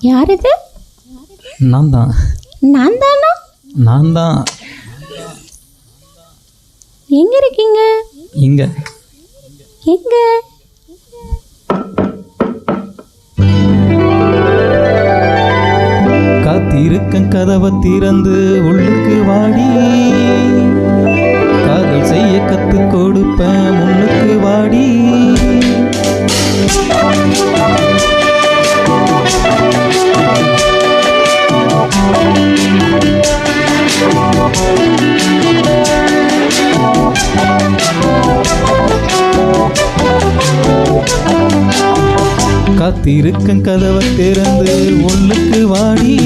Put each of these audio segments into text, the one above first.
யார் இது நான் தான் நான் தானா நான் தான் எங்க இருக்கீங்க? இங்கே. எங்க? காத்திருக்கன் கதவை திறந்து உள்ளுக்கு வாடி. செய்ய கொடுப்பேன் முன்னுக்கு வாடி. காத்திருக்கும் கதவை திறந்து உள்ளுக்கு வாடி.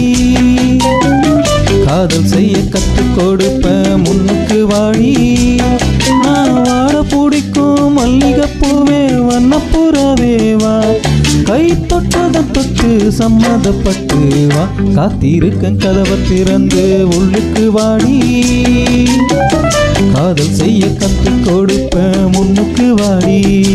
காதல் செய்ய கற்றுக் கொடுப்ப முன்னுக்கு வாடி. தொட்டதை சம்மதப்பட்டு வா. காத்திருக்கன் கதவை திறந்து உள்ளுக்கு வாடி. காதல் செய்ய கத்து கொடுப்ப முன்னுக்கு வாடி.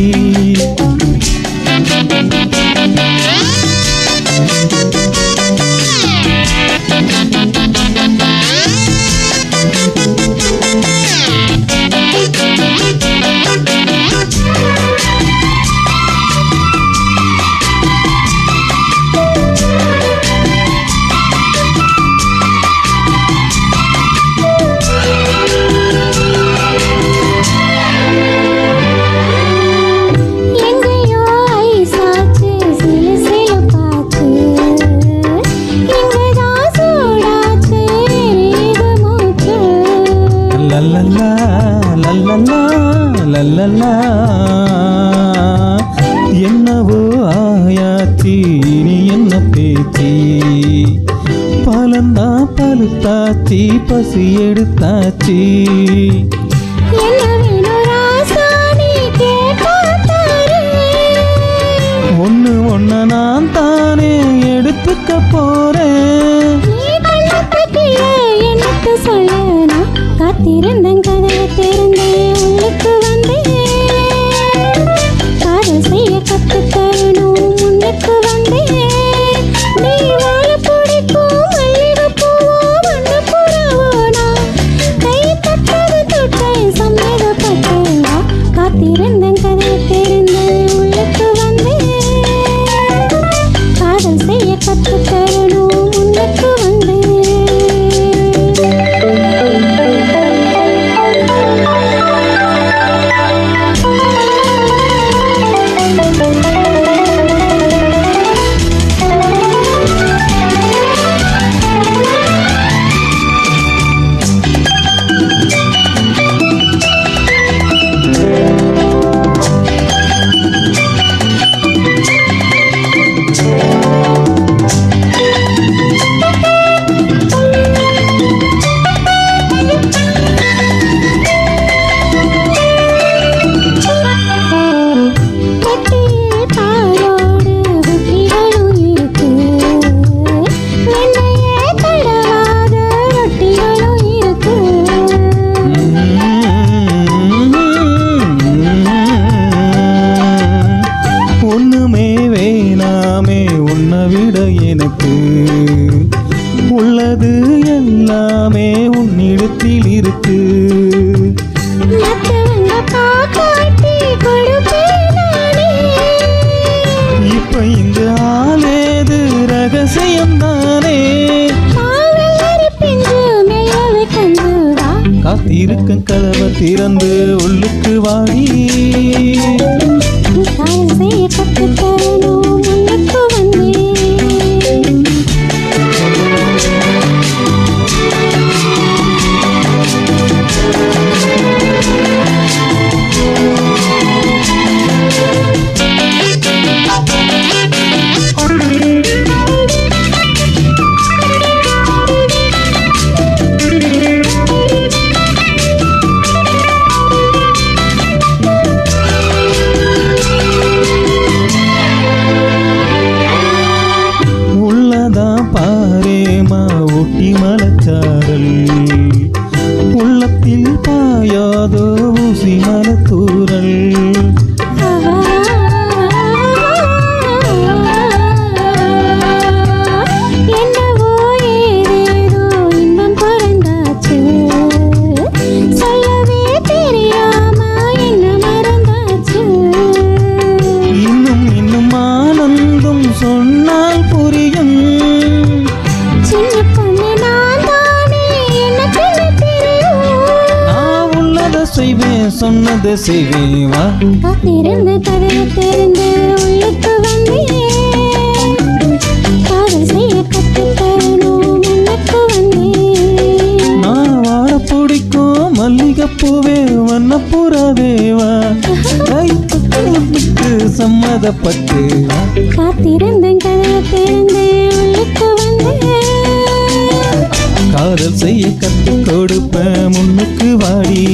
பழுத்தாச்சி பசி எடுத்தாச்சி. ஒன்று ஒன்று நான் தானே எடுத்துக்க போறேன். நீ இருக்கு. இப்ப இங்கு ஆலேது ரகசியம் தானே. காத்திருக்கும் கதவை திறந்து உள்ளுக்கு வாடி. ஊட்டி மலச்சாரல். உள்ளத்தில் பாயாத ஊசி மலத்தூரல். செய்வேன் சொன்னதை செய்வேன் வா காத்திருந்து கதவை திறந்து உள்ளுக்கு வந்தேன். காதல் செய்ய கற்றுத்தரணும் முன்னுக்கு வந்தேன். நான் வாழ பிடிக்கும் மல்லிகைப்பூவே வண்ணப்புறாவே வா கைத்துக்கு சம்மதப்பட்டு வா காத்திருந்து கதவை திறந்து செய்ய கத்து கொடுப்ப முன்னுக்கு வாடி.